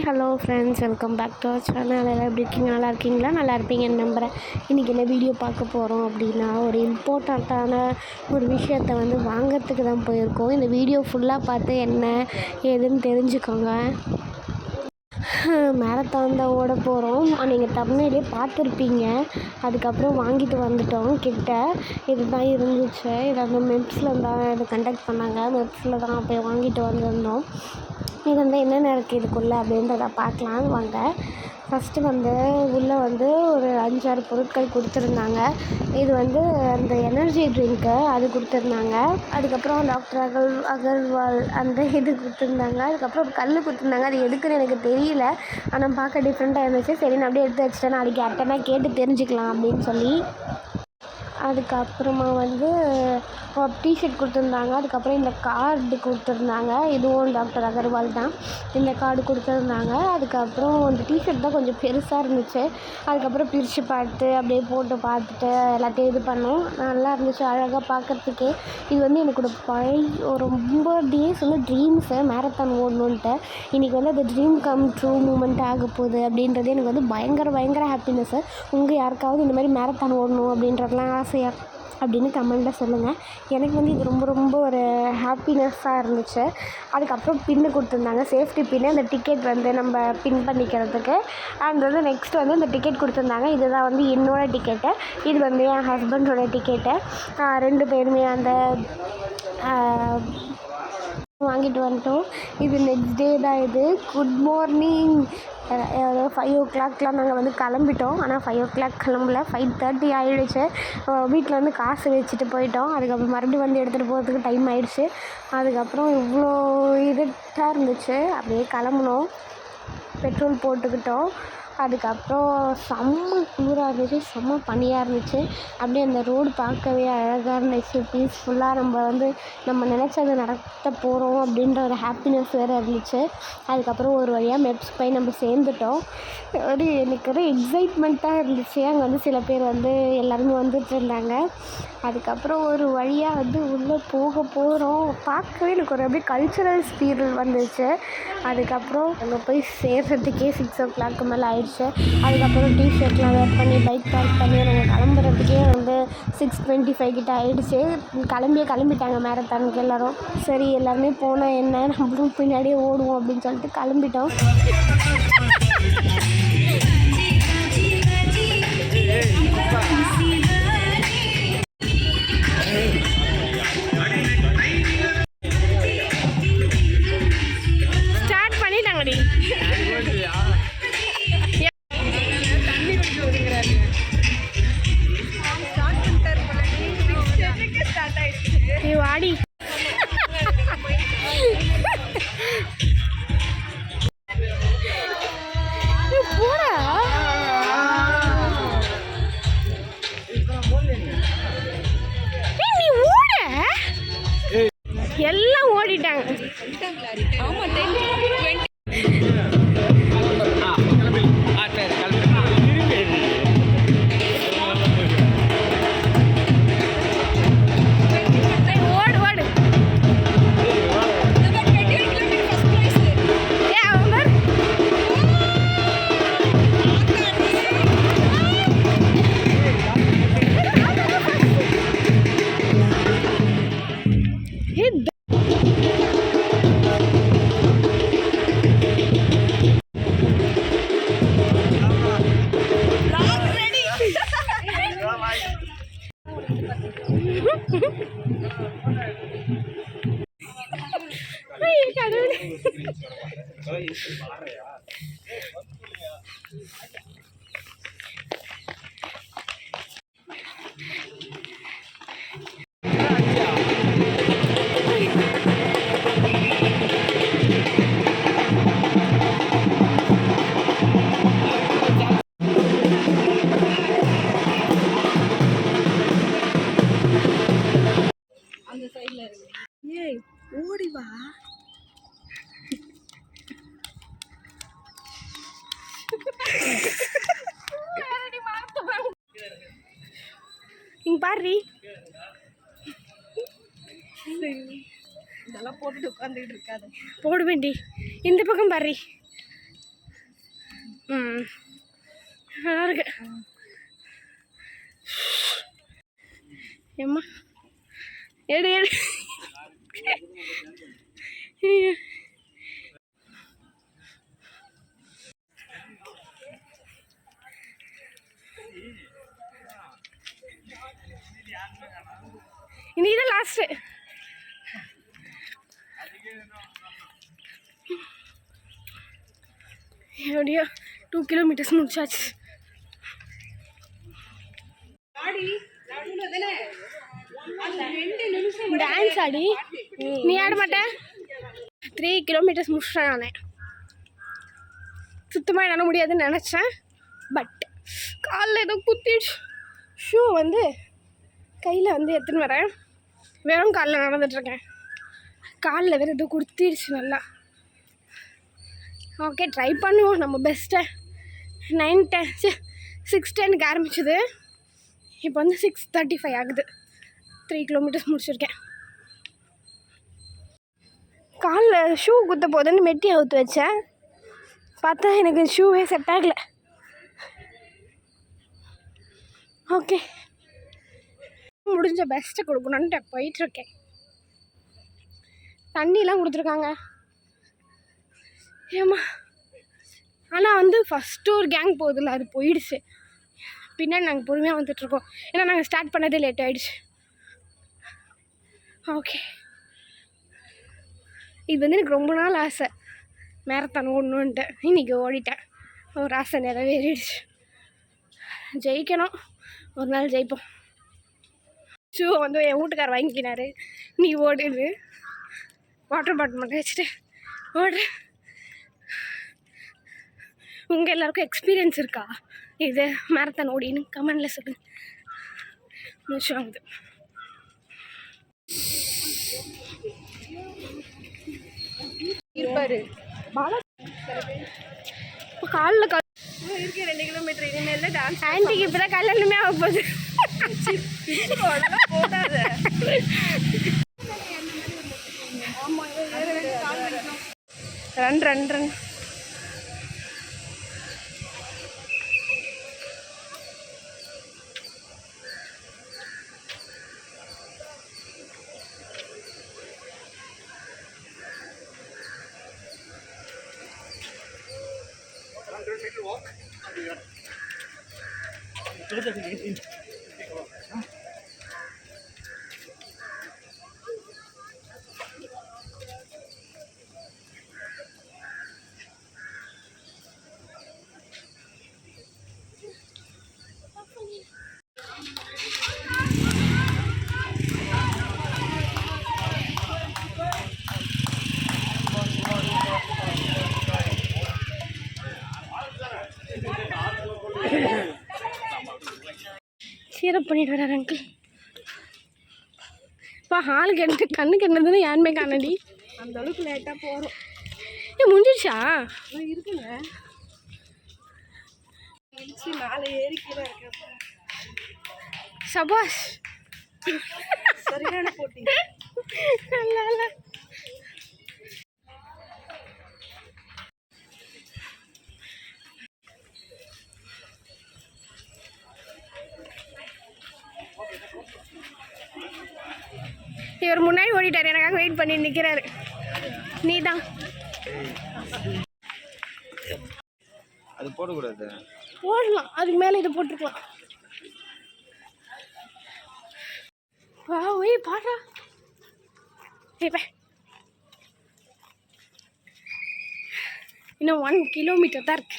Hi hello friends welcome back to our channel எல்லாம் எப்படி இருக்கீங்க? நல்லா இருக்கீங்களா? நல்லா இருப்பீங்கன்னு நம்புகிறேன் இன்றைக்கி என்ன வீடியோ பார்க்க போகிறோம் அப்படின்னா ஒரு இம்பார்ட்டண்ட்டான ஒரு விஷயத்தை வந்து வாங்கிறதுக்கு தான் போயிருக்கோம். இந்த வீடியோ ஃபுல்லாக பார்த்து என்ன ஏதுன்னு தெரிஞ்சுக்கோங்க. மேரத்தான் தான் ஓட போகிறோம் நீங்கள் தமிழ்லேயே பார்த்துருப்பீங்க. அதுக்கப்புறம் வாங்கிட்டு வந்துட்டோம். கிட்ட இதுதான் இருந்துச்சு. இதை வந்து மெப்ஸில் தான் இது கண்டக்ட் பண்ணாங்க. மெப்ஸில் தான் போய் வாங்கிட்டு வந்திருந்தோம். இது வந்து என்னென்ன இருக்குது இதுக்குள்ளே அப்படின்றத பார்க்கலாம் வாங்க. ஃபஸ்ட்டு வந்து உள்ளே வந்து ஒரு அஞ்சாறு பொருட்கள் கொடுத்துருந்தாங்க. இது வந்து அந்த எனர்ஜி ட்ரிங்க்கு அது கொடுத்துருந்தாங்க. அதுக்கப்புறம் டாக்டர் அகல் அகர்வால் அந்த இது கொடுத்துருந்தாங்க. அதுக்கப்புறம் கல் கொடுத்துருந்தாங்க. அது எதுக்குன்னு எனக்கு தெரியல. ஆனால் பார்க்க டிஃப்ரெண்ட்டாக இருந்துச்சு. சரி நான் அப்படியே எடுத்து வச்சுட்டேன். நாளைக்கு அட்டனாக கேட்டு தெரிஞ்சுக்கலாம் அப்படின்னு சொல்லி. அதுக்கப்புறமா வந்து டிஷர்ட் கொடுத்துருந்தாங்க. அதுக்கப்புறம் இந்த கார்டு கொடுத்துருந்தாங்க. இதுவும் டாக்டர் அகர்வால் தான். இந்த கார்டு கொடுத்துருந்தாங்க. அதுக்கப்புறம் அந்த டிஷர்ட் தான் கொஞ்சம் பெருசாக இருந்துச்சு. அதுக்கப்புறம் பிரித்து பார்த்து அப்படியே போட்டு பார்த்துட்டு எல்லாத்தையும் இது பண்ணோம். நல்லா இருந்துச்சு அழகாக பார்க்கறதுக்கே. இது வந்து எனக்கு பழைய ரொம்ப டேஸ் வந்து ட்ரீம்ஸு மேரத்தான் ஓடணுன்ட்டு இன்றைக்கி வந்து அது ட்ரீம் கம் ட்ரூ மூமெண்ட் ஆக போகுது அப்படின்றது எனக்கு வந்து பயங்கர பயங்கர ஹாப்பினஸ்ஸு உங்கள் யாருக்காவது இந்த மாதிரி மேரத்தான் ஓடணும் அப்படின்றதுலாம் ஆசையாக அப்படின்னு கமெண்ட்டில் சொல்லுங்கள் எனக்கு வந்து இது ரொம்ப ரொம்ப ஒரு ஹாப்பினஸ்ஸாக இருந்துச்சு. அதுக்கப்புறம் பின்னு கொடுத்துருந்தாங்க. சேஃப்டி பின்னு அந்த டிக்கெட் வந்து நம்ம பின் பண்ணிக்கிறதுக்கு. அண்ட் வந்து நெக்ஸ்ட் வந்து இந்த டிக்கெட் கொடுத்துருந்தாங்க. இதுதான் வந்து என்னோடய டிக்கெட்டு இது வந்து என் ஹஸ்பண்டோட டிக்கெட்டு ரெண்டு பேருமே அந்த வாங்கிட்டு வந்துட்டோம். இது நெக்ஸ்ட் டே தான் இது. குட் மார்னிங் ஒரு ஃபைவ் ஓ கிளாக்லாம் நாங்கள் வந்து கிளம்பிட்டோம். ஆனால் ஃபைவ் ஓ கிளாக் கிளம்பல ஃபைவ் தேர்ட்டி ஆகிடுச்சு வீட்டில் வந்து காசு வச்சுட்டு போயிட்டோம். அதுக்கப்புறம் மறுபடியும் வந்து எடுத்துகிட்டு போகிறதுக்கு டைம் ஆகிடுச்சு அதுக்கப்புறம் இவ்வளோ இருட்டாக இருந்துச்சு. அப்படியே கிளம்புனோம். பெட்ரோல் போட்டுக்கிட்டோம். அதுக்கப்புறம் செம்ம குளிராக இருந்துச்சு செம்ம பனியாக இருந்துச்சு. அப்படியே அந்த ரோடு பார்க்கவே அழகாக இருந்துச்சு. பீஸ்ஃபுல்லாக நம்ம வந்து நம்ம நினச்சது நடத்த போகிறோம் அப்படின்ற ஒரு ஹாப்பினஸ் வேறு இருந்துச்சு. அதுக்கப்புறம் ஒரு வழியாக மெப்ஸ் போய் நம்ம சேர்ந்துட்டோம். ஒரு எனக்கு ஒரு எக்ஸைட்மெண்ட்டாக இருந்துச்சு. அங்கே வந்து சில பேர் வந்து எல்லாருமே வந்துட்டு இருந்தாங்க. அதுக்கப்புறம் ஒரு வழியாக வந்து உள்ளே போக போகிறோம் பார்க்கவே எனக்கு ஒரு அப்படியே கல்ச்சுரல் ஸ்பீரியல் வந்துச்சு. அதுக்கப்புறம் அங்கே போய் சேர்றதுக்கே சிக்ஸ் ஓ கிளாக்கு மேலே ஆயிடுச்சு. அதுக்கப்புறம் டிஷர்ட்லாம் வேர் பண்ணி பைக் பார்க் பண்ணி நாங்கள் கிளம்புறதுக்கே வந்து சிக்ஸ் டுவெண்ட்டி ஃபைவ் கிட்ட ஆயிடுச்சு. கிளம்பியே கிளம்பிட்டாங்க மேரத்தானுக்கு எல்லோரும். சரி எல்லாருமே போனால் என்ன? நம்மளும் பின்னாடியே ஓடுவோம் அப்படின்னு சொல்லிட்டு கிளம்பிட்டோம். ஸ்டார்ட் 可以试下未啊？诶，我试下试。இங்க பாரு. இதெல்லாம் போட்டுட்டு உட்காந்துட்டு இருக்காது. போடுவேண்டி இந்த பக்கம் பாரு. ம். நல்லா இருக்கு. ஏம்மா? எடு எடு. எப்படியோ டூ கிலோமீட்டர்ஸ் முடிச்சாச்சு. டான்ஸ் ஆடி. நீ ஆட மாட்ட. த்ரீ கிலோமீட்டர்ஸ் முடிச்சிட்டேன் நான். சுத்தமாக என்னால் முடியாதுன்னு நினச்சேன். பட் காலில் ஏதோ குத்திடுச்சு. ஷூ வந்து கையில் வந்து எடுத்துன்னு வரேன். வெறும் காலில் நடந்துட்டுருக்கேன் காலில் வேறு ஏதோ குத்திடுச்சு நல்லா. ஓகே ட்ரை பண்ணுவோம். நம்ம பெஸ்ட்டை நைன் டென் சிக்ஸ் டென்னுக்கு ஆரம்பிச்சது. இப்போ வந்து சிக்ஸ் தேர்ட்டி ஃபைவ் ஆகுது. த்ரீ கிலோமீட்டர்ஸ் முடிச்சிருக்கேன். காலில் ஷூ குத்த போதுன்னு மெட்டி அவுத்து வச்சேன். பார்த்தா எனக்கு ஷூவே செட் ஆகலை. ஓகே முடிஞ்ச பெஸ்ட்டை கொடுக்கணுன்ட்டு போயிட்டுருக்கேன் தண்ணிலாம் கொடுத்துருக்காங்க. ஏம்மா? ஆனால் வந்து ஃபஸ்ட்டு ஒரு கேங் போகுதுல்ல அது போயிடுச்சு. பின்னாடி நாங்கள் பொறுமையாக வந்துட்டுருக்கோம். ஏன்னா நாங்கள் ஸ்டார்ட் பண்ணதே லேட் ஆகிடுச்சு ஓகே இது வந்து எனக்கு ரொம்ப நாள் ஆசை. மேரத்தான் ஓடணுன்ட்டு இன்றைக்கி ஓடிட்டேன். ஒரு ஆசை நிறைவேறிடுச்சு. ஜெயிக்கணும். ஒரு நாள் ஜெயிப்போம். ஷூ வந்து என் வீட்டுக்கார் வாங்கிக்கினாரு. நீ ஓடுது வாட்டர் பாட்டில் மட்டும் வச்சுட்டு ஓடு உங்கள் எல்லாருக்கும் எக்ஸ்பீரியன்ஸ் இருக்கா? இது மேரத்தான் ஓடின்னு கமெண்டில் சொல்லுங்கள் முடிச்சு வாங்குது இருப்பாரு. இப்போ காலில் கால் இருக்கு ரெண்டு கிலோமீட்டர் இனிமேல் டான்ஸ் ஆன்ட்டிக்கு இப்போ தான் கல்யாணமே ஆக போகுது. run run run. Terima kasih telah menonton! பண்ணிட்டு வராரு அங்கிள் இப்போ ஆளுக்கு என்ன கண்ணுக்கு என்னதுன்னு யாருமே காணடி. அந்த அளவுக்கு லேட்டாக போகிறோம் ஏ முடிஞ்சிருச்சா இருக்குங்க. முடிச்சு மேலே ஏறி கீழே இருக்கேன் சபாஷ். சரியான போட்டி. நல்லா. இவர் முன்னாடி ஓடிட்டார். எனக்காக வெயிட் பண்ணி நிற்கிறாரு நீ தான் அது போடக்கூடாது. போடலாம். அதுக்கு மேலே இதை போட்டுருக்கலாம் வா ஒய் பாடுறா. ஏய் பே. இன்னும் ஒன் கிலோமீட்டர் தான் இருக்கு.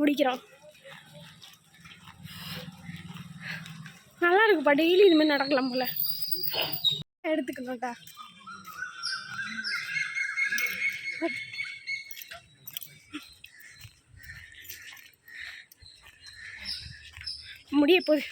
முடிக்கிறோம். நல்லா இருக்குப்பா. டெய்லி இதுமாதிரி நடக்கலாம் போல. எடுத்துக்கணும்டா முடிய போகுது